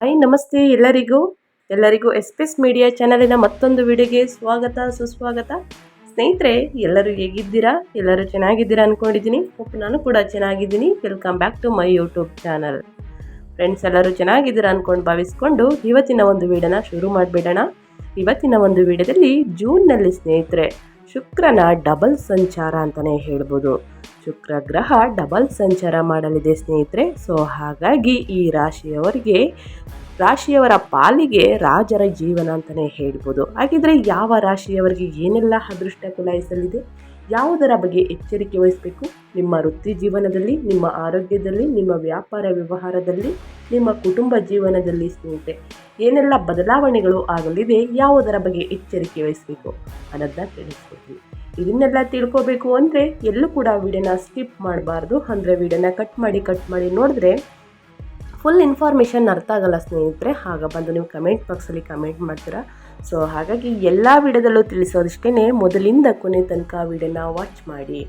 Hi ನಮಸ್ತೆ ಎಲ್ಲರಿಗೂ. ಎಲ್ಲರಿಗೂ ಎಸ್ ಪಿ ಎಸ್ ಮೀಡಿಯಾ ಚಾನಲಿನ ಮತ್ತೊಂದು ವಿಡಿಯೋಗೆ ಸ್ವಾಗತ, ಸುಸ್ವಾಗತ. ಸ್ನೇಹಿತರೆ, ಎಲ್ಲರೂ ಹೇಗಿದ್ದೀರಾ? ಎಲ್ಲರೂ ಚೆನ್ನಾಗಿದ್ದೀರಾ ಅಂದ್ಕೊಂಡಿದ್ದೀನಿ ನಾನು ಕೂಡ ಚೆನ್ನಾಗಿದ್ದೀನಿ. Welcome back to my YouTube channel friends ಎಲ್ಲರೂ ಚೆನ್ನಾಗಿದ್ದೀರಾ ಅಂದ್ಕೊಂಡು ಭಾವಿಸ್ಕೊಂಡು ಇವತ್ತಿನ ಒಂದು ವಿಡಿಯೋನ ಶುರು ಮಾಡಿಬಿಡೋಣ. ಇವತ್ತಿನ ಒಂದು ವಿಡಿಯೋದಲ್ಲಿ ಜೂನ್ನಲ್ಲಿ ಸ್ನೇಹಿತರೆ, ಶುಕ್ರನ ಡಬಲ್ ಸಂಚಾರ ಅಂತಲೇ ಹೇಳ್ಬೋದು. ಶುಕ್ರ ಗ್ರಹ ಡಬಲ್ ಸಂಚಾರ ಮಾಡಲಿದೆ ಸ್ನೇಹಿತರೆ. ಸೊ ಹಾಗಾಗಿ ಈ ರಾಶಿಯವರಿಗೆ, ರಾಶಿಯವರ ಪಾಲಿಗೆ ರಾಜರ ಜೀವನ ಅಂತಲೇ ಹೇಳ್ಬೋದು. ಹಾಗಿದ್ರೆ ಯಾವ ರಾಶಿಯವರಿಗೆ ಏನೆಲ್ಲ ಅದೃಷ್ಟ ಕುಲಾಯಿಸಲಿದೆ? ಯಾವುದರ ಬಗ್ಗೆ ಎಚ್ಚರಿಕೆ ವಹಿಸಬೇಕು? ನಿಮ್ಮ ವೃತ್ತಿ ಜೀವನದಲ್ಲಿ, ನಿಮ್ಮ ಆರೋಗ್ಯದಲ್ಲಿ, ನಿಮ್ಮ ವ್ಯಾಪಾರ ವ್ಯವಹಾರದಲ್ಲಿ, ನಿಮ್ಮ ಕುಟುಂಬ ಜೀವನದಲ್ಲಿ ಸ್ನೇಹಿತೆ ಏನೆಲ್ಲ ಬದಲಾವಣೆಗಳು ಆಗಲಿದೆ, ಯಾವುದರ ಬಗ್ಗೆ ಎಚ್ಚರಿಕೆ ವಹಿಸಬೇಕು ಅನ್ನೋದನ್ನ ತಿಳಿಸ್ಕೊಡ್ತೀನಿ. ಇದನ್ನೆಲ್ಲ ತಿಳ್ಕೊಬೇಕು ಅಂದರೆ ಎಲ್ಲೂ ಕೂಡ ವಿಡಿಯೋನ ಸ್ಕಿಪ್ ಮಾಡಬಾರ್ದು. ಅಂದರೆ ವಿಡಿಯೋನ ಕಟ್ ಮಾಡಿ ಕಟ್ ಮಾಡಿ ನೋಡಿದ್ರೆ ಫುಲ್ ಇನ್ಫಾರ್ಮೇಷನ್ ಅರ್ಥ ಆಗಲ್ಲ ಸ್ನೇಹಿತರೆ. ಹಾಗ ಬಂದು ನೀವು ಕಮೆಂಟ್ ಬಾಕ್ಸಲ್ಲಿ ಕಮೆಂಟ್ ಮಾಡ್ತೀರಾ. ಸೊ ಹಾಗಾಗಿ ಎಲ್ಲ ವಿಡಿಯೋದಲ್ಲೂ ತಿಳಿಸೋದಿಷ್ಟೇ ಮೊದಲಿಂದ ಕೊನೆ ತನಕ ವಿಡಿಯೋನ ವಾಚ್ ಮಾಡಿ.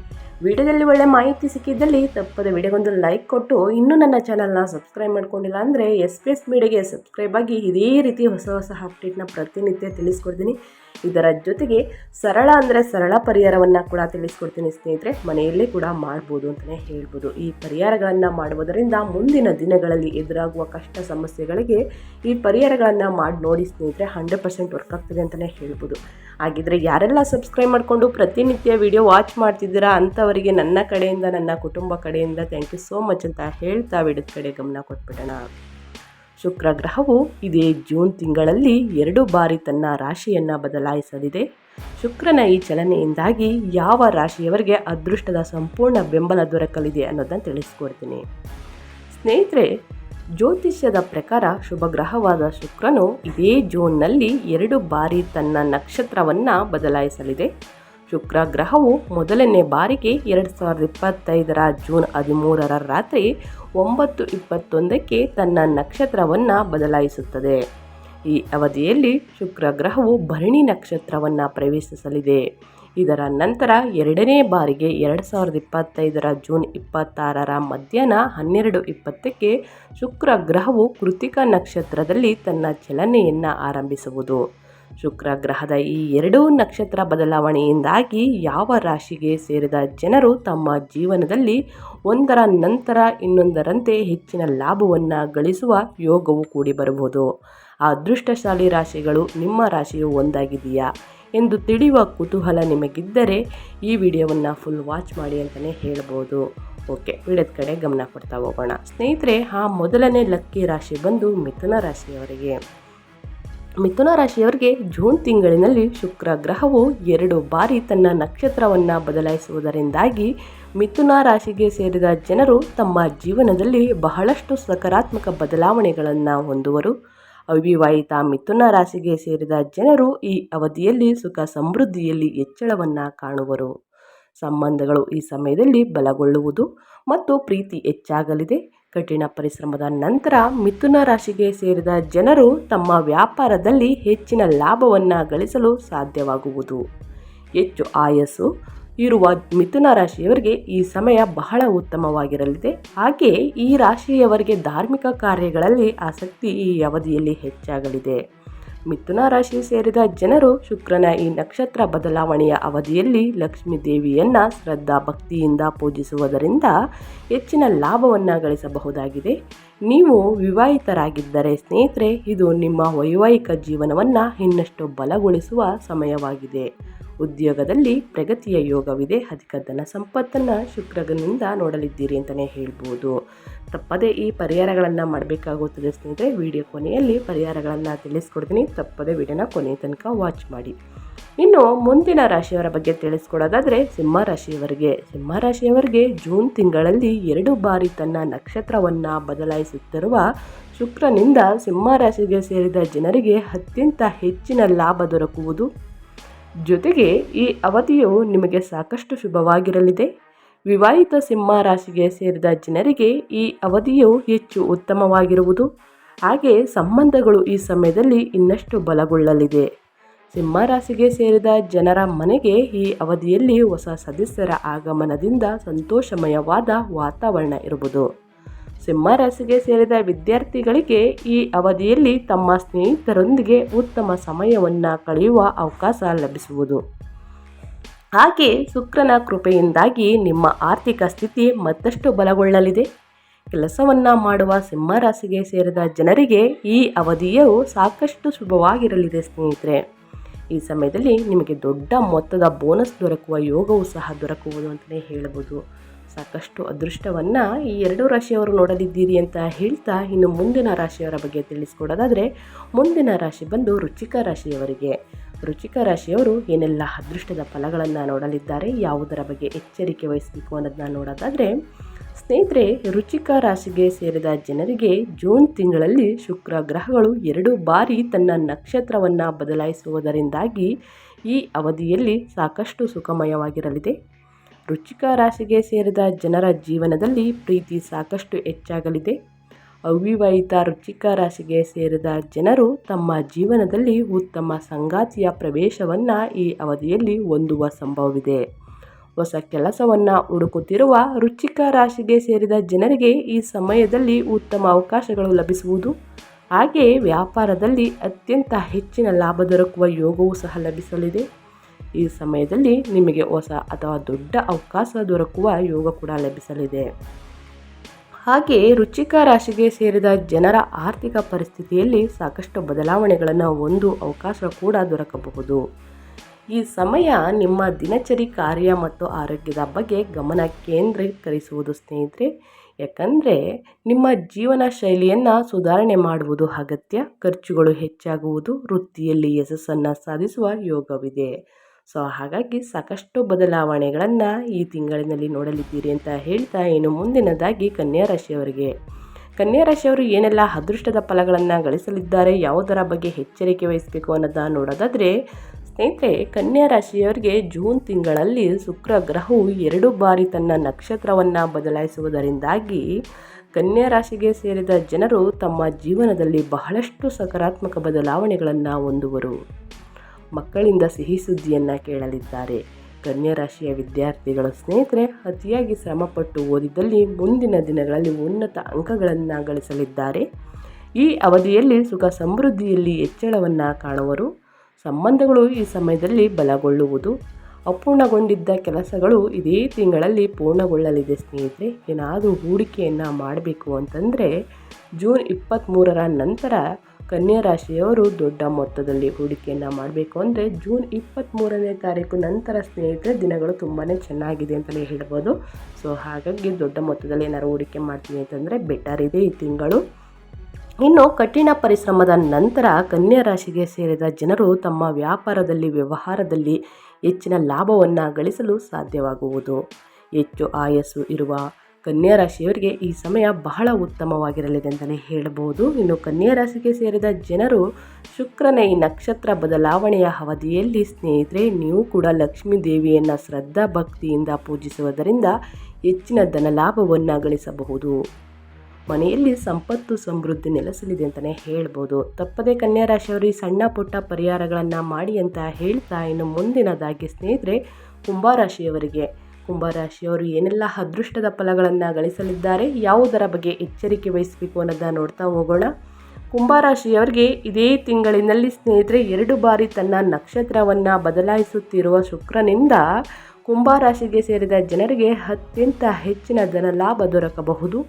ವಿಡಿಯೋದಲ್ಲಿ ಒಳ್ಳೆ ಮಾಹಿತಿ ಸಿಕ್ಕಿದ್ದಲ್ಲಿ ತಪ್ಪದೆ ವಿಡಿಯೋಗೊಂದು ಲೈಕ್ ಕೊಟ್ಟು ಇನ್ನೂ ನನ್ನ ಚಾನಲ್ನ ಸಬ್ಸ್ಕ್ರೈಬ್ ಮಾಡ್ಕೊಂಡಿಲ್ಲ ಅಂದರೆ ಎಸ್ ಪಿ ಎಸ್ ಮೀಡಿಯಾಗೆ ಸಬ್ಸ್ಕ್ರೈಬ್ ಆಗಿ ಇದೇ ರೀತಿ ಹೊಸ ಹೊಸ ಅಪ್ಡೇಟ್ನ ಪ್ರತಿನಿತ್ಯ ತಿಳಿಸ್ಕೊಡ್ತೀನಿ. ಇದರ ಜೊತೆಗೆ ಸರಳ ಅಂದರೆ ಸರಳ ಪರಿಹಾರವನ್ನು ಕೂಡ ತಿಳಿಸ್ಕೊಡ್ತೀನಿ ಸ್ನೇಹಿತರೆ. ಮನೆಯಲ್ಲೇ ಕೂಡ ಮಾಡ್ಬೋದು ಅಂತಲೇ ಹೇಳ್ಬೋದು. ಈ ಪರಿಹಾರಗಳನ್ನು ಮಾಡುವುದರಿಂದ ಮುಂದಿನ ದಿನಗಳಲ್ಲಿ ಎದುರಾಗುವ ಕಷ್ಟ ಸಮಸ್ಯೆಗಳಿಗೆ ಈ ಪರಿಹಾರಗಳನ್ನು ಮಾಡಿ ನೋಡಿ ಸ್ನೇಹಿತರೆ ಹಂಡ್ರೆಡ್ ಪರ್ಸೆಂಟ್ ವರ್ಕ್ ಆಗ್ತದೆ ಅಂತಲೇ ಹೇಳ್ಬೋದು. ಹಾಗಿದ್ರೆ ಯಾರೆಲ್ಲ ಸಬ್ಸ್ಕ್ರೈಬ್ ಮಾಡಿಕೊಂಡು ಪ್ರತಿನಿತ್ಯ ವಿಡಿಯೋ ವಾಚ್ ಮಾಡ್ತಿದ್ದೀರಾ ಅಂಥವರಿಗೆ ನನ್ನ ಕಡೆಯಿಂದ, ನನ್ನ ಕುಟುಂಬ ಕಡೆಯಿಂದ ಥ್ಯಾಂಕ್ ಯು ಸೋ ಮಚ್ ಅಂತ ಹೇಳ್ತಾ ವಿಡಿಯೋದ ಕಡೆ ಗಮನ ಕೊಟ್ಬಿಡೋಣ. ಶುಕ್ರ ಗ್ರಹವು ಇದೇ ಜೂನ್ ತಿಂಗಳಲ್ಲಿ ಎರಡು ಬಾರಿ ತನ್ನ ರಾಶಿಯನ್ನು ಬದಲಾಯಿಸಲಿದೆ. ಶುಕ್ರನ ಈ ಚಲನೆಯಿಂದಾಗಿ ಯಾವ ರಾಶಿಯವರಿಗೆ ಅದೃಷ್ಟದ ಸಂಪೂರ್ಣ ಬೆಂಬಲ ದೊರಕಲಿದೆ ಅನ್ನೋದನ್ನು ತಿಳಿಸ್ಕೊಡ್ತೀನಿ. ಸ್ನೇಹಿತರೆ ಜ್ಯೋತಿಷ್ಯದ ಪ್ರಕಾರ ಶುಭಗ್ರಹವಾದ ಶುಕ್ರನು ಇದೇ ಜೂನ್ನಲ್ಲಿ ಎರಡು ಬಾರಿ ತನ್ನ ನಕ್ಷತ್ರವನ್ನು ಬದಲಾಯಿಸಲಿದೆ. ಶುಕ್ರ ಗ್ರಹವು ಮೊದಲನೇ ಬಾರಿಗೆ ಎರಡು ಸಾವಿರದ ಇಪ್ಪತ್ತೈದರ ಜೂನ್ ಹದಿಮೂರರ ರಾತ್ರಿ ಒಂಬತ್ತು ಇಪ್ಪತ್ತೊಂದಕ್ಕೆ ತನ್ನ ನಕ್ಷತ್ರವನ್ನು ಬದಲಾಯಿಸುತ್ತದೆ. ಈ ಅವಧಿಯಲ್ಲಿ ಶುಕ್ರ ಗ್ರಹವು ಭರಣಿ ನಕ್ಷತ್ರವನ್ನು ಪ್ರವೇಶಿಸಲಿದೆ. ಇದರ ನಂತರ ಎರಡನೇ ಬಾರಿಗೆ ಎರಡು ಸಾವಿರದ ಇಪ್ಪತ್ತೈದರ ಜೂನ್ ಇಪ್ಪತ್ತಾರರ ಮಧ್ಯಾಹ್ನ ಹನ್ನೆರಡು ಇಪ್ಪತ್ತಕ್ಕೆ ಶುಕ್ರ ಗ್ರಹವು ಕೃತಿಕ ನಕ್ಷತ್ರದಲ್ಲಿ ತನ್ನ ಚಲನೆಯನ್ನು ಆರಂಭಿಸುವುದು. ಶುಕ್ರ ಗ್ರಹದ ಈ ಎರಡೂ ನಕ್ಷತ್ರ ಬದಲಾವಣೆಯಿಂದಾಗಿ ಯಾವ ರಾಶಿಗೆ ಸೇರಿದ ಜನರು ತಮ್ಮ ಜೀವನದಲ್ಲಿ ಒಂದರ ನಂತರ ಇನ್ನೊಂದರಂತೆ ಹೆಚ್ಚಿನ ಲಾಭವನ್ನು ಗಳಿಸುವ ಯೋಗವು ಕೂಡಿ ಬರಬಹುದು ಅದೃಷ್ಟಶಾಲಿ ರಾಶಿಗಳು ನಿಮ್ಮ ರಾಶಿಯು ಒಂದಾಗಿದೆಯಾ ಎಂದು ತಿಳಿಯುವ ಕುತೂಹಲ ನಿಮಗಿದ್ದರೆ ಈ ವಿಡಿಯೋವನ್ನು ಫುಲ್ ವಾಚ್ ಮಾಡಿ ಅಂತಲೇ ಹೇಳ್ಬೋದು. ಓಕೆ ವಿಡಿಯೋದ ಕಡೆ ಗಮನ ಕೊಡ್ತಾ ಹೋಗೋಣ. ಸ್ನೇಹಿತರೆ, ಆ ಮೊದಲನೇ ಲಕ್ಕಿ ರಾಶಿ ಬಂದು ಮಿಥುನ ರಾಶಿಯವರಿಗೆ. ಮಿಥುನ ರಾಶಿಯವರಿಗೆ ಜೂನ್ ತಿಂಗಳಿನಲ್ಲಿ ಶುಕ್ರ ಗ್ರಹವು ಎರಡು ಬಾರಿ ತನ್ನ ನಕ್ಷತ್ರವನ್ನು ಬದಲಾಯಿಸುವುದರಿಂದಾಗಿ ಮಿಥುನ ರಾಶಿಗೆ ಸೇರಿದ ಜನರು ತಮ್ಮ ಜೀವನದಲ್ಲಿ ಬಹಳಷ್ಟು ಸಕಾರಾತ್ಮಕ ಬದಲಾವಣೆಗಳನ್ನು ಹೊಂದುವರು. ಅವಿವಾಹಿತ ಮಿಥುನ ರಾಶಿಗೆ ಸೇರಿದ ಜನರು ಈ ಅವಧಿಯಲ್ಲಿ ಸುಖ ಸಮೃದ್ಧಿಯಲ್ಲಿ ಹೆಚ್ಚಳವನ್ನು ಕಾಣುವರು. ಸಂಬಂಧಗಳು ಈ ಸಮಯದಲ್ಲಿ ಬಲಗೊಳ್ಳುವುದು ಮತ್ತು ಪ್ರೀತಿ ಹೆಚ್ಚಾಗಲಿದೆ. ಕಠಿಣ ಪರಿಶ್ರಮದ ನಂತರ ಮಿಥುನ ರಾಶಿಗೆ ಸೇರಿದ ಜನರು ತಮ್ಮ ವ್ಯಾಪಾರದಲ್ಲಿ ಹೆಚ್ಚಿನ ಲಾಭವನ್ನು ಗಳಿಸಲು ಸಾಧ್ಯವಾಗುವುದು. ಹೆಚ್ಚು ಆಯಸ್ಸು ಇರುವ ಮಿಥುನ ರಾಶಿಯವರಿಗೆ ಈ ಸಮಯ ಬಹಳ ಉತ್ತಮವಾಗಿರಲಿದೆ. ಹಾಗೆ ಈ ರಾಶಿಯವರಿಗೆ ಧಾರ್ಮಿಕ ಕಾರ್ಯಗಳಲ್ಲಿ ಆಸಕ್ತಿ ಈ ಅವಧಿಯಲ್ಲಿ ಹೆಚ್ಚಾಗಲಿದೆ. ಮಿಥುನ ರಾಶಿ ಸೇರಿದ ಜನರು ಶುಕ್ರನ ಈ ನಕ್ಷತ್ರ ಬದಲಾವಣೆಯ ಅವಧಿಯಲ್ಲಿ ಲಕ್ಷ್ಮೀ ದೇವಿಯನ್ನು ಶ್ರದ್ಧಾ ಭಕ್ತಿಯಿಂದ ಪೂಜಿಸುವುದರಿಂದ ಹೆಚ್ಚಿನ ಲಾಭವನ್ನು ಗಳಿಸಬಹುದಾಗಿದೆ. ನೀವು ವಿವಾಹಿತರಾಗಿದ್ದರೆ ಸ್ನೇಹಿತರೆ, ಇದು ನಿಮ್ಮ ವೈವಾಹಿಕ ಜೀವನವನ್ನು ಇನ್ನಷ್ಟು ಬಲಗೊಳಿಸುವ ಸಮಯವಾಗಿದೆ. ಉದ್ಯೋಗದಲ್ಲಿ ಪ್ರಗತಿಯ ಯೋಗವಿದೆ. ಅಧಿಕ ಧನ ಸಂಪತ್ತನ್ನು ಶುಕ್ರಗನಿಂದ ನೋಡಲಿದ್ದೀರಿ ಅಂತಲೇ ಹೇಳ್ಬೋದು. ತಪ್ಪದೇ ಈ ಪರಿಹಾರಗಳನ್ನು ಮಾಡಬೇಕಾಗುತ್ತದೆ ಸ್ನೇಹಿತರೆ. ವಿಡಿಯೋ ಕೊನೆಯಲ್ಲಿ ಪರಿಹಾರಗಳನ್ನು ತಿಳಿಸ್ಕೊಡ್ತೀನಿ. ತಪ್ಪದೇ ವಿಡಿಯೋನ ಕೊನೆಯ ತನಕ ವಾಚ್ ಮಾಡಿ. ಇನ್ನು ಮುಂದಿನ ರಾಶಿಯವರ ಬಗ್ಗೆ ತಿಳಿಸ್ಕೊಡೋದಾದರೆ ಸಿಂಹ ರಾಶಿಯವರಿಗೆ. ಸಿಂಹ ರಾಶಿಯವರಿಗೆ ಜೂನ್ ತಿಂಗಳಲ್ಲಿ ಎರಡು ಬಾರಿ ತನ್ನ ನಕ್ಷತ್ರವನ್ನು ಬದಲಾಯಿಸುತ್ತಿರುವ ಶುಕ್ರನಿಂದ ಸಿಂಹ ರಾಶಿಗೆ ಸೇರಿದ ಜನರಿಗೆ ಅತ್ಯಂತ ಹೆಚ್ಚಿನ ಲಾಭ ದೊರಕುವುದು ಜೊತೆಗೆ ಈ ಅವಧಿಯು ನಿಮಗೆ ಸಾಕಷ್ಟು ಶುಭವಾಗಿರಲಿದೆ. ವಿವಾಹಿತ ಸಿಂಹ ರಾಶಿಗೆ ಸೇರಿದ ಜನರಿಗೆ ಈ ಅವಧಿಯು ಹೆಚ್ಚು ಉತ್ತಮವಾಗಿರುವುದು. ಹಾಗೆ ಸಂಬಂಧಗಳು ಈ ಸಮಯದಲ್ಲಿ ಇನ್ನಷ್ಟು ಬಲಗೊಳ್ಳಲಿದೆ. ಸಿಂಹ ರಾಶಿಗೆ ಸೇರಿದ ಜನರ ಮನೆಗೆ ಈ ಅವಧಿಯಲ್ಲಿ ಹೊಸ ಸದಸ್ಯರ ಆಗಮನದಿಂದ ಸಂತೋಷಮಯವಾದ ವಾತಾವರಣ ಇರುವುದು. ಸಿಂಹ ರಾಶಿಗೆ ಸೇರಿದ ವಿದ್ಯಾರ್ಥಿಗಳಿಗೆ ಈ ಅವಧಿಯಲ್ಲಿ ತಮ್ಮ ಸ್ನೇಹಿತರೊಂದಿಗೆ ಉತ್ತಮ ಸಮಯವನ್ನು ಕಳೆಯುವ ಅವಕಾಶ ಲಭಿಸುವುದು. ಹಾಗೆ ಶುಕ್ರನ ಕೃಪೆಯಿಂದಾಗಿ ನಿಮ್ಮ ಆರ್ಥಿಕ ಸ್ಥಿತಿ ಮತ್ತಷ್ಟು ಬಲಗೊಳ್ಳಲಿದೆ. ಕೆಲಸವನ್ನು ಮಾಡುವ ಸಿಂಹರಾಶಿಗೆ ಸೇರಿದ ಜನರಿಗೆ ಈ ಅವಧಿಯು ಸಾಕಷ್ಟು ಶುಭವಾಗಿರಲಿದೆ ಸ್ನೇಹಿತರೆ. ಈ ಸಮಯದಲ್ಲಿ ನಿಮಗೆ ದೊಡ್ಡ ಮೊತ್ತದ ಬೋನಸ್ ದೊರಕುವ ಯೋಗವು ಸಹ ದೊರಕುವುದು ಅಂತಲೇ ಹೇಳ್ಬೋದು. ಸಾಕಷ್ಟು ಅದೃಷ್ಟವನ್ನು ಈ ಎರಡು ರಾಶಿಯವರು ನೋಡಲಿದ್ದೀರಿ ಅಂತ ಹೇಳ್ತಾ ಇನ್ನು ಮುಂದಿನ ರಾಶಿಯವರ ಬಗ್ಗೆ ತಿಳಿಸ್ಕೊಡೋದಾದರೆ ಮುಂದಿನ ರಾಶಿ ಬಂದು ರುಚಿಕ ರಾಶಿಯವರಿಗೆ. ರುಚಿಕ ರಾಶಿಯವರು ಏನೆಲ್ಲ ಅದೃಷ್ಟದ ಫಲಗಳನ್ನು ನೋಡಲಿದ್ದಾರೆ, ಯಾವುದರ ಬಗ್ಗೆ ಎಚ್ಚರಿಕೆ ವಹಿಸಬೇಕು ಅನ್ನೋದನ್ನ ನೋಡೋದಾದರೆ ಸ್ನೇಹಿತರೆ, ರುಚಿಕ ರಾಶಿಗೆ ಸೇರಿದ ಜನರಿಗೆ ಜೂನ್ ತಿಂಗಳಲ್ಲಿ ಶುಕ್ರ ಗ್ರಹಗಳು ಎರಡು ಬಾರಿ ತನ್ನ ನಕ್ಷತ್ರವನ್ನು ಬದಲಾಯಿಸುವುದರಿಂದಾಗಿ ಈ ಅವಧಿಯಲ್ಲಿ ಸಾಕಷ್ಟು ಸುಖಮಯವಾಗಿರಲಿದೆ. ರುಚಿಕ ರಾಶಿಗೆ ಸೇರಿದ ಜನರ ಜೀವನದಲ್ಲಿ ಪ್ರೀತಿ ಸಾಕಷ್ಟು ಹೆಚ್ಚಾಗಲಿದೆ. ಅವಿವಾಹಿತ ರುಚಿಕ ರಾಶಿಗೆ ಸೇರಿದ ಜನರು ತಮ್ಮ ಜೀವನದಲ್ಲಿ ಉತ್ತಮ ಸಂಗಾತಿಯ ಪ್ರವೇಶವನ್ನು ಈ ಅವಧಿಯಲ್ಲಿ ಹೊಂದುವ ಸಂಭವವಿದೆ. ಹೊಸ ಕೆಲಸವನ್ನು ಹುಡುಕುತ್ತಿರುವ ರುಚಿಕ ರಾಶಿಗೆ ಸೇರಿದ ಜನರಿಗೆ ಈ ಸಮಯದಲ್ಲಿ ಉತ್ತಮ ಅವಕಾಶಗಳು ಲಭಿಸುವುದು. ಹಾಗೆಯೇ ವ್ಯಾಪಾರದಲ್ಲಿ ಅತ್ಯಂತ ಹೆಚ್ಚಿನ ಲಾಭ ದೊರಕುವ ಯೋಗವೂ ಸಹ ಲಭಿಸಲಿದೆ. ಈ ಸಮಯದಲ್ಲಿ ನಿಮಗೆ ಹೊಸ ಅಥವಾ ದೊಡ್ಡ ಅವಕಾಶ ದೊರಕುವ ಯೋಗ ಕೂಡ ಲಭಿಸಲಿದೆ. ಹಾಗೆ ರುಚಿಕ ರಾಶಿಗೆ ಸೇರಿದ ಜನರ ಆರ್ಥಿಕ ಪರಿಸ್ಥಿತಿಯಲ್ಲಿ ಸಾಕಷ್ಟು ಬದಲಾವಣೆಗಳನ್ನು ಒಂದು ಅವಕಾಶ ಕೂಡ ದೊರಕಬಹುದು. ಈ ಸಮಯ ನಿಮ್ಮ ದಿನಚರಿ ಕಾರ್ಯ ಮತ್ತು ಆರೋಗ್ಯದ ಬಗ್ಗೆ ಗಮನ ಕೇಂದ್ರೀಕರಿಸುವುದು ಸ್ನೇಹಿತರೆ, ಯಾಕಂದರೆ ನಿಮ್ಮ ಜೀವನ ಶೈಲಿಯನ್ನು ಸುಧಾರಣೆ ಮಾಡುವುದು ಅಗತ್ಯ, ಖರ್ಚುಗಳು ಹೆಚ್ಚಾಗುವುದು, ವೃತ್ತಿಯಲ್ಲಿ ಯಶಸ್ಸನ್ನು ಸಾಧಿಸುವ ಯೋಗವಿದೆ. ಸೊ ಹಾಗಾಗಿ ಸಾಕಷ್ಟು ಬದಲಾವಣೆಗಳನ್ನು ಈ ತಿಂಗಳಿನಲ್ಲಿ ನೋಡಲಿದ್ದೀರಿ ಅಂತ ಹೇಳ್ತಾ ಇನ್ನು ಮುಂದಿನದಾಗಿ ಕನ್ಯಾ ರಾಶಿಯವರಿಗೆ. ಕನ್ಯಾ ರಾಶಿಯವರು ಏನೆಲ್ಲ ಅದೃಷ್ಟದ ಫಲಗಳನ್ನು ಗಳಿಸಲಿದ್ದಾರೆ, ಯಾವುದರ ಬಗ್ಗೆ ಎಚ್ಚರಿಕೆ ವಹಿಸಬೇಕು ಅನ್ನೋದನ್ನ ನೋಡೋದಾದರೆ, ಸ್ನೇಹಿತರೆ, ಕನ್ಯಾ ರಾಶಿಯವರಿಗೆ ಜೂನ್ ತಿಂಗಳಲ್ಲಿ ಶುಕ್ರ ಗ್ರಹವು ಎರಡು ಬಾರಿ ತನ್ನ ನಕ್ಷತ್ರವನ್ನು ಬದಲಾಯಿಸುವುದರಿಂದಾಗಿ ಕನ್ಯಾ ರಾಶಿಗೆ ಸೇರಿದ ಜನರು ತಮ್ಮ ಜೀವನದಲ್ಲಿ ಬಹಳಷ್ಟು ಸಕಾರಾತ್ಮಕ ಬದಲಾವಣೆಗಳನ್ನು ಹೊಂದುವರು. ಮಕ್ಕಳಿಂದ ಸಿಹಿ ಸುದ್ದಿಯನ್ನು ಕೇಳಲಿದ್ದಾರೆ. ಕನ್ಯಾ ರಾಶಿಯ ವಿದ್ಯಾರ್ಥಿಗಳ ಸ್ನೇಹಿತರೆ, ಅತಿಯಾಗಿ ಶ್ರಮಪಟ್ಟು ಓದಿದಲ್ಲಿ ಮುಂದಿನ ದಿನಗಳಲ್ಲಿ ಉನ್ನತ ಅಂಕಗಳನ್ನು ಗಳಿಸಲಿದ್ದಾರೆ. ಈ ಅವಧಿಯಲ್ಲಿ ಸುಖ ಸಮೃದ್ಧಿಯಲ್ಲಿ ಹೆಚ್ಚಳವನ್ನು ಕಾಣುವರು. ಸಂಬಂಧಗಳು ಈ ಸಮಯದಲ್ಲಿ ಬಲಗೊಳ್ಳುವುದು. ಅಪೂರ್ಣಗೊಂಡಿದ್ದ ಕೆಲಸಗಳು ಇದೇ ತಿಂಗಳಲ್ಲಿ ಪೂರ್ಣಗೊಳ್ಳಲಿದೆ ಸ್ನೇಹಿತರೆ. ಏನಾದರೂ ಹೂಡಿಕೆಯನ್ನು ಮಾಡಬೇಕು ಅಂತಂದರೆ ಜೂನ್ ಇಪ್ಪತ್ತ್ಮೂರರ ನಂತರ ಕನ್ಯಾ ರಾಶಿಯವರು ದೊಡ್ಡ ಮೊತ್ತದಲ್ಲಿ ಹೂಡಿಕೆಯನ್ನು ಮಾಡಬೇಕು ಅಂದರೆ ಜೂನ್ ಇಪ್ಪತ್ತ್ಮೂರನೇ ತಾರೀಕು ನಂತರ ಸ್ನೇಹಿತರೆ, ದಿನಗಳು ತುಂಬಾ ಚೆನ್ನಾಗಿದೆ ಅಂತಲೇ ಹೇಳ್ಬೋದು. ಸೊ ಹಾಗಾಗಿ ದೊಡ್ಡ ಮೊತ್ತದಲ್ಲಿ ಏನಾದ್ರು ಹೂಡಿಕೆ ಮಾಡ್ತೀನಿ ಅಂತಂದರೆ ಬೆಟರ್ ಇದೆ ಈ ತಿಂಗಳು. ಇನ್ನು ಕಠಿಣ ಪರಿಶ್ರಮದ ನಂತರ ಕನ್ಯಾ ರಾಶಿಗೆ ಸೇರಿದ ಜನರು ತಮ್ಮ ವ್ಯಾಪಾರದಲ್ಲಿ, ವ್ಯವಹಾರದಲ್ಲಿ ಹೆಚ್ಚಿನ ಲಾಭವನ್ನು ಗಳಿಸಲು ಸಾಧ್ಯವಾಗುವುದು. ಹೆಚ್ಚು ಆಯಸ್ಸು ಇರುವ ಕನ್ಯಾ ರಾಶಿಯವರಿಗೆ ಈ ಸಮಯ ಬಹಳ ಉತ್ತಮವಾಗಿರಲಿದೆ ಅಂತಲೇ ಹೇಳಬಹುದು ಇನ್ನು ಕನ್ಯಾ ರಾಶಿಗೆ ಸೇರಿದ ಜನರು ಶುಕ್ರನ ಈ ನಕ್ಷತ್ರ ಬದಲಾವಣೆಯ ಅವಧಿಯಲ್ಲಿ ಸ್ನೇಹಿತರೆ, ನೀವು ಕೂಡ ಲಕ್ಷ್ಮೀ ದೇವಿಯನ್ನು ಶ್ರದ್ಧಾ ಭಕ್ತಿಯಿಂದ ಪೂಜಿಸುವುದರಿಂದ ಹೆಚ್ಚಿನ ಧನಲಾಭವನ್ನು ಗಳಿಸಬಹುದು. ಮನೆಯಲ್ಲಿ ಸಂಪತ್ತು ಸಮೃದ್ಧಿ ನೆಲೆಸಲಿದೆ ಅಂತಲೇ ಹೇಳ್ಬೋದು. ತಪ್ಪದೇ ಕನ್ಯಾ ರಾಶಿಯವರು ಈ ಸಣ್ಣ ಪುಟ್ಟ ಪರಿಹಾರಗಳನ್ನು ಮಾಡಿ ಅಂತ ಹೇಳ್ತಾ ಇನ್ನು ಮುಂದಿನದಾಗಿ ಸ್ನೇಹಿತರೆ, ಕುಂಭರಾಶಿಯವರಿಗೆ ಕುಂಭರಾಶಿಯವರು ಏನೆಲ್ಲ ಅದೃಷ್ಟದ ಫಲಗಳನ್ನು ಗಳಿಸಲಿದ್ದಾರೆ, ಯಾವುದರ ಬಗ್ಗೆ ಎಚ್ಚರಿಕೆ ವಹಿಸಬೇಕು ಅನ್ನೋದನ್ನ ನೋಡ್ತಾ ಹೋಗೋಣ. ಕುಂಭರಾಶಿಯವರಿಗೆ ಇದೇ ತಿಂಗಳಿನಲ್ಲಿ ಸ್ನೇಹಿತರೆ, ಎರಡು ಬಾರಿ ತನ್ನ ನಕ್ಷತ್ರವನ್ನು ಬದಲಾಯಿಸುತ್ತಿರುವ ಶುಕ್ರನಿಂದ ಕುಂಭರಾಶಿಗೆ ಸೇರಿದ ಜನರಿಗೆ ಅತ್ಯಂತ ಹೆಚ್ಚಿನ ಧನ ಲಾಭ ದೊರಕಬಹುದು.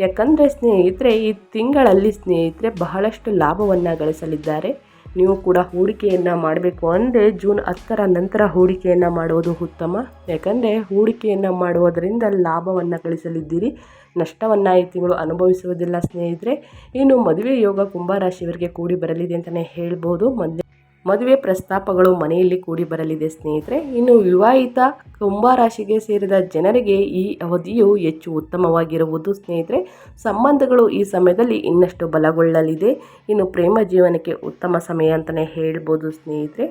ಯಾಕಂದರೆ ಸ್ನೇಹಿತರೆ, ಈ ತಿಂಗಳಲ್ಲಿ ಸ್ನೇಹಿತರೆ ಬಹಳಷ್ಟು ಲಾಭವನ್ನು ಗಳಿಸಲಿದ್ದಾರೆ. ನೀವು ಕೂಡ ಹೂಡಿಕೆಯನ್ನು ಮಾಡಬೇಕು ಅಂದರೆ ಜೂನ್ ಹತ್ತರ ನಂತರ ಹೂಡಿಕೆಯನ್ನು ಮಾಡುವುದು ಉತ್ತಮ. ಯಾಕಂದರೆ ಹೂಡಿಕೆಯನ್ನು ಮಾಡುವುದರಿಂದ ಲಾಭವನ್ನು ಗಳಿಸಲಿದ್ದೀರಿ, ನಷ್ಟವನ್ನು ಈ ತಿಂಗಳು ಅನುಭವಿಸುವುದಿಲ್ಲ ಸ್ನೇಹಿತರೆ. ಇನ್ನು ಮದುವೆ ಯೋಗ ಕುಂಭರಾಶಿಯವರಿಗೆ ಕೂಡಿ ಬರಲಿದೆ ಅಂತಲೇ ಹೇಳ್ಬೋದು. ಮದುವೆ ಮದುವೆ ಪ್ರಸ್ತಾಪಗಳು ಮನೆಯಲ್ಲಿ ಕೂಡಿ ಬರಲಿದೆ ಸ್ನೇಹಿತರೆ. ಇನ್ನು ವಿವಾಹಿತ ಕುಂಭ ರಾಶಿಗೆ ಸೇರಿದ ಜನರಿಗೆ ಈ ಅವಧಿಯು ಹೆಚ್ಚು ಉತ್ತಮವಾಗಿರುವುದು ಸ್ನೇಹಿತರೆ. ಸಂಬಂಧಗಳು ಈ ಸಮಯದಲ್ಲಿ ಇನ್ನಷ್ಟು ಬಲಗೊಳ್ಳಲಿದೆ. ಇನ್ನು ಪ್ರೇಮ ಜೀವನಕ್ಕೆ ಉತ್ತಮ ಸಮಯ ಅಂತಲೇ ಹೇಳ್ಬೋದು ಸ್ನೇಹಿತರೆ.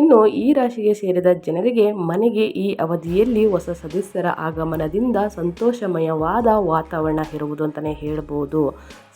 ಇನ್ನು ಈ ರಾಶಿಗೆ ಸೇರಿದ ಜನರಿಗೆ ಮನೆಗೆ ಈ ಅವಧಿಯಲ್ಲಿ ಹೊಸ ಸದಸ್ಯರ ಆಗಮನದಿಂದ ಸಂತೋಷಮಯವಾದ ವಾತಾವರಣ ಇರುವುದು ಅಂತಲೇ ಹೇಳ್ಬೋದು.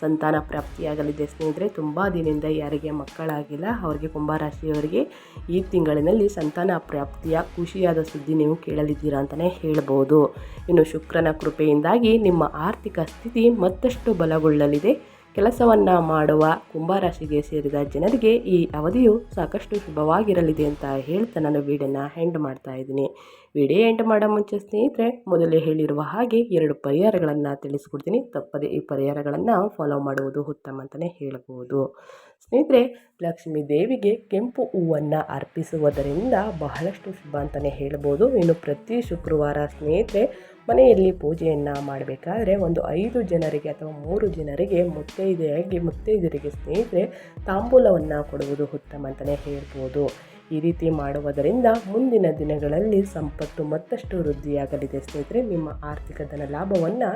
ಸಂತಾನ ಪ್ರಾಪ್ತಿಯಾಗಲಿದೆ ಸ್ನೇಹಿತರೆ. ತುಂಬ ದಿನದಿಂದ ಯಾರಿಗೆ ಮಕ್ಕಳಾಗಿಲ್ಲ. ಅವರಿಗೆ ಕುಂಭರಾಶಿಯವರಿಗೆ ಈ ತಿಂಗಳಿನಲ್ಲಿ ಸಂತಾನ ಪ್ರಾಪ್ತಿಯ ಖುಷಿಯಾದ ಸುದ್ದಿ ನೀವು ಕೇಳಲಿದ್ದೀರಾ ಅಂತಲೇ ಹೇಳ್ಬೋದು. ಇನ್ನು ಶುಕ್ರನ ಕೃಪೆಯಿಂದಾಗಿ ನಿಮ್ಮ ಆರ್ಥಿಕ ಸ್ಥಿತಿ ಮತ್ತಷ್ಟು ಬಲಗೊಳ್ಳಲಿದೆ. ಕೆಲಸವನ್ನು ಮಾಡುವ ಕುಂಭರಾಶಿಗೆ ಸೇರಿದ ಜನರಿಗೆ ಈ ಅವಧಿಯು ಸಾಕಷ್ಟು ಶುಭವಾಗಿರಲಿದೆ ಅಂತ ಹೇಳ್ತಾ ನಾನು ವೀಡಿಯೋನ ಎಂಡ್ ಮಾಡ್ತಾ ಇದ್ದೀನಿ. ವಿಡಿಯೋ ಎಂಡ್ ಮಾಡೋ ಮುಂಚೆ ಸ್ನೇಹಿತರೆ, ಮೊದಲೇ ಹೇಳಿರುವ ಹಾಗೆ ಎರಡು ಪರಿಹಾರಗಳನ್ನು ತಿಳಿಸ್ಕೊಡ್ತೀನಿ. ತಪ್ಪದೆ ಈ ಪರಿಹಾರಗಳನ್ನು ಫಾಲೋ ಮಾಡುವುದು ಉತ್ತಮ ಅಂತಲೇ ಹೇಳ್ಬೋದು. ಸ್ನೇಹಿತರೆ, ಲಕ್ಷ್ಮೀ ದೇವಿಗೆ ಕೆಂಪು ಹೂವನ್ನು ಅರ್ಪಿಸುವುದರಿಂದ ಬಹಳಷ್ಟು ಶುಭ ಅಂತಲೇ ಹೇಳ್ಬೋದು. ಇನ್ನು ಪ್ರತಿ ಶುಕ್ರವಾರ ಸ್ನೇಹಿತರೆ ಮನೆಯಲ್ಲಿ ಪೂಜೆಯನ್ನು ಮಾಡಬೇಕಾದ್ರೆ ಒಂದು ಐದು ಜನರಿಗೆ ಅಥವಾ ಮೂರು ಜನರಿಗೆ ಮುತ್ತೈದೆಯಾಗಿ ಮುತ್ತೈದೆಯರಿಗೆ ಸ್ನೇಹಿತರೆ ತಾಂಬೂಲವನ್ನು ಕೊಡುವುದು ಉತ್ತಮ ಅಂತಲೇ ಹೇಳ್ಬೋದು. ಈ ರೀತಿ ಮಾಡುವುದರಿಂದ ಮುಂದಿನ ದಿನಗಳಲ್ಲಿ ಸಂಪತ್ತು ಮತ್ತಷ್ಟು ವೃದ್ಧಿಯಾಗಲಿದೆ. ಸ್ನೇಹಿತರೆ, ನಿಮ್ಮ ಆರ್ಥಿಕ ಧನ ಲಾಭವನ್ನು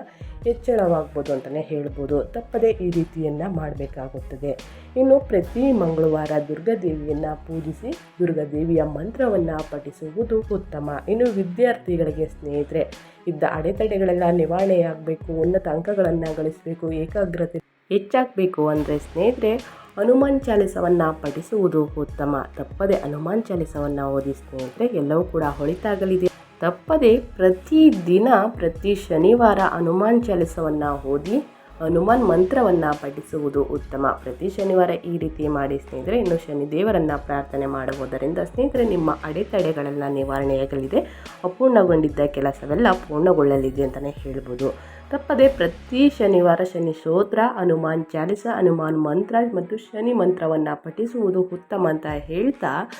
ಹೆಚ್ಚಳವಾಗ್ಬೋದು ಅಂತಲೇ ಹೇಳ್ಬೋದು. ತಪ್ಪದೇ ಈ ರೀತಿಯನ್ನು ಮಾಡಬೇಕಾಗುತ್ತದೆ. ಇನ್ನು ಪ್ರತಿ ಮಂಗಳವಾರ ದುರ್ಗಾದೇವಿಯನ್ನು ಪೂಜಿಸಿ ದುರ್ಗಾದೇವಿಯ ಮಂತ್ರವನ್ನು ಪಠಿಸುವುದು ಉತ್ತಮ. ಇನ್ನು ವಿದ್ಯಾರ್ಥಿಗಳಿಗೆ ಸ್ನೇಹಿತರೆ, ಇದ್ದ ಅಡೆತಡೆಗಳೆಲ್ಲ ನಿವಾರಣೆಯಾಗಬೇಕು, ಉನ್ನತ ಅಂಕಗಳನ್ನು ಗಳಿಸಬೇಕು, ಏಕಾಗ್ರತೆ ಹೆಚ್ಚಾಗಬೇಕು ಅಂದರೆ ಸ್ನೇಹಿತರೆ ಹನುಮಾನ್ ಚಾಲಿಸವನ್ನು ಪಠಿಸುವುದು ಉತ್ತಮ. ತಪ್ಪದೆ ಹನುಮಾನ್ ಚಾಲಿಸವನ್ನು ಓದಿ ಸ್ನೇಹಿತರೆ ಎಲ್ಲವೂ ಕೂಡ ಹೊಳಿತಾಗಲಿದೆ. ತಪ್ಪದೆ ಪ್ರತಿದಿನ ಪ್ರತಿ ಶನಿವಾರ ಹನುಮಾನ್ ಚಾಲಿಸವನ್ನು ಓದಿ ಹನುಮಾನ್ ಮಂತ್ರವನ್ನು ಪಠಿಸುವುದು ಉತ್ತಮ. ಪ್ರತಿ ಶನಿವಾರ ಈ ರೀತಿ ಮಾಡಿ ಸ್ನೇಹಿತರೆ, ಇನ್ನು ಶನಿ ದೇವರನ್ನು ಪ್ರಾರ್ಥನೆ ಮಾಡುವುದರಿಂದ ಸ್ನೇಹಿತರೆ, ನಿಮ್ಮ ಅಡೆತಡೆಗಳೆಲ್ಲ ನಿವಾರಣೆಯಾಗಲಿದೆ. ಅಪೂರ್ಣಗೊಂಡಿದ್ದ ಕೆಲಸವೆಲ್ಲ ಪೂರ್ಣಗೊಳ್ಳಲಿದೆ ಅಂತಲೇ ಹೇಳ್ಬೋದು. ತಪ್ಪದೆ ಪ್ರತಿ ಶನಿವಾರ ಶನಿ ಸ್ತೋತ್ರ, ಹನುಮಾನ್ ಚಾಲಿಸ, ಹನುಮಾನ್ ಮಂತ್ರ ಮತ್ತು ಶನಿ ಮಂತ್ರವನ್ನು ಪಠಿಸುವುದು ಉತ್ತಮ ಅಂತ ಹೇಳ್ತಾ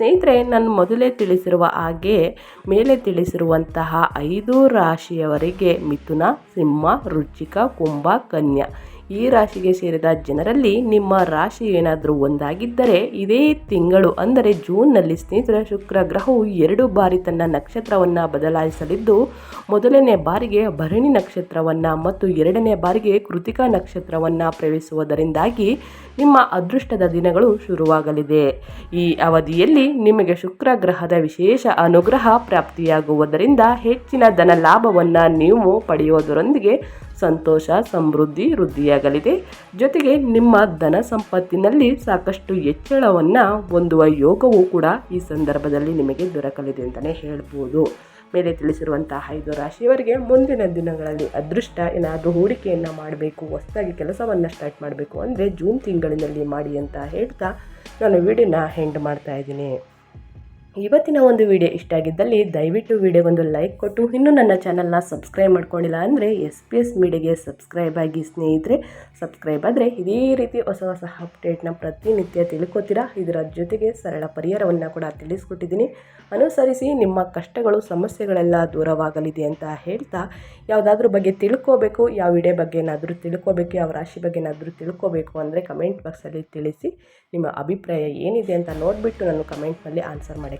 ಸ್ನೇಹಿತರೆ ನಾನು ಮೊದಲೇ ತಿಳಿಸಿರುವ ಹಾಗೆ ಮೇಲೆ ತಿಳಿಸಿರುವಂತಹ ಐದು ರಾಶಿಯವರಿಗೆ ಮಿಥುನ, ಸಿಂಹ ರುಚಿಕ ಕುಂಭ, ಕನ್ಯಾ. ಈ ರಾಶಿಗೆ ಸೇರಿದ ಜನರಲ್ಲಿ ನಿಮ್ಮ ರಾಶಿ ಏನಾದರೂ ಒಂದಾಗಿದ್ದರೆ, ಇದೇ ತಿಂಗಳು ಅಂದರೆ ಜೂನ್ನಲ್ಲಿ ಸ್ನೇಹಿತರ ಶುಕ್ರ ಗ್ರಹವು ಎರಡು ಬಾರಿ ತನ್ನ ನಕ್ಷತ್ರವನ್ನು ಬದಲಾಯಿಸಲಿದ್ದು, ಮೊದಲನೇ ಬಾರಿಗೆ ಭರಣಿ ನಕ್ಷತ್ರವನ್ನು ಮತ್ತು ಎರಡನೇ ಬಾರಿಗೆ ಕೃತಿಕಾ ನಕ್ಷತ್ರವನ್ನು ಪ್ರವೇಶಿಸುವುದರಿಂದಾಗಿ ನಿಮ್ಮ ಅದೃಷ್ಟದ ದಿನಗಳು ಶುರುವಾಗಲಿದೆ. ಈ ಅವಧಿಯಲ್ಲಿ ನಿಮಗೆ ಶುಕ್ರ ಗ್ರಹದ ವಿಶೇಷ ಅನುಗ್ರಹ ಪ್ರಾಪ್ತಿಯಾಗುವುದರಿಂದ ಹೆಚ್ಚಿನ ಧನ ಲಾಭವನ್ನು ನೀವು ಪಡೆಯುವುದರೊಂದಿಗೆ ಸಂತೋಷ, ಸಮೃದ್ಧಿ ವೃದ್ಧಿಯಾಗಲಿದೆ. ಜೊತೆಗೆ ನಿಮ್ಮ ಧನ ಸಂಪತ್ತಿನಲ್ಲಿ ಸಾಕಷ್ಟು ಹೆಚ್ಚಳವನ್ನು ಹೊಂದುವ ಯೋಗವೂ ಕೂಡ ಈ ಸಂದರ್ಭದಲ್ಲಿ ನಿಮಗೆ ದೊರಕಲಿದೆ ಅಂತಲೇ ಹೇಳ್ಬೋದು. ಮೇಲೆ ತಿಳಿಸಿರುವಂತಹ ಐದು ರಾಶಿಯವರಿಗೆ ಮುಂದಿನ ದಿನಗಳಲ್ಲಿ ಅದೃಷ್ಟ ಏನಾದರೂ ಹೂಡಿಕೆಯನ್ನು ಮಾಡಬೇಕು, ಹೊಸದಾಗಿ ಕೆಲಸವನ್ನು ಸ್ಟಾರ್ಟ್ ಮಾಡಬೇಕು ಅಂದರೆ ಜೂನ್ ತಿಂಗಳಿನಲ್ಲಿ ಮಾಡಿ ಅಂತ ಹೇಳ್ತಾ ನಾನು ವಿಡಿಯೋನ ಹೆಂಡ್ ಮಾಡ್ತಾ ಇದ್ದೀನಿ. ಇವತ್ತಿನ ಒಂದು ವಿಡಿಯೋ ಇಷ್ಟ ಆಗಿದ್ದಲ್ಲಿ ದಯವಿಟ್ಟು ವಿಡಿಯೋಗೊಂದು ಲೈಕ್ ಕೊಟ್ಟು ಇನ್ನೂ ನನ್ನ ಚಾನಲ್ನ ಸಬ್ಸ್ಕ್ರೈಬ್ ಮಾಡ್ಕೊಂಡಿಲ್ಲ ಅಂದರೆ ಎಸ್ ಪಿ ಎಸ್ ಮೀಡಿಯಾಗೆ ಸಬ್ಸ್ಕ್ರೈಬ್ ಆಗಿ ಸ್ನೇಹಿತರೆ, ಸಬ್ಸ್ಕ್ರೈಬ್ ಆದರೆ ಇದೇ ರೀತಿ ಹೊಸ ಹೊಸ ಅಪ್ಡೇಟ್ನ ಪ್ರತಿನಿತ್ಯ ತಿಳ್ಕೊತೀರಾ? ಇದರ ಜೊತೆಗೆ ಸರಳ ಪರಿಹಾರವನ್ನು ಕೂಡ ತಿಳಿಸ್ಕೊಟ್ಟಿದ್ದೀನಿ. ಅನುಸರಿಸಿ ನಿಮ್ಮ ಕಷ್ಟಗಳು, ಸಮಸ್ಯೆಗಳೆಲ್ಲ ದೂರವಾಗಲಿದೆ ಅಂತ ಹೇಳ್ತಾ ಯಾವುದಾದ್ರೂ ಬಗ್ಗೆ ತಿಳ್ಕೋಬೇಕು, ಯಾವ ವಿಡಿಯೋ ಬಗ್ಗೆ ಏನಾದರೂ ತಿಳ್ಕೋಬೇಕು, ಯಾವ ರಾಶಿ ಬಗ್ಗೆ ಏನಾದರೂ ತಿಳ್ಕೋಬೇಕು ಅಂದರೆ ಕಮೆಂಟ್ ಬಾಕ್ಸಲ್ಲಿ ತಿಳಿಸಿ ನಿಮ್ಮ ಅಭಿಪ್ರಾಯ ಏನಿದೆ ಅಂತ ನೋಡಿಬಿಟ್ಟು ನಾನು ಕಮೆಂಟ್ನಲ್ಲಿ ಆನ್ಸರ್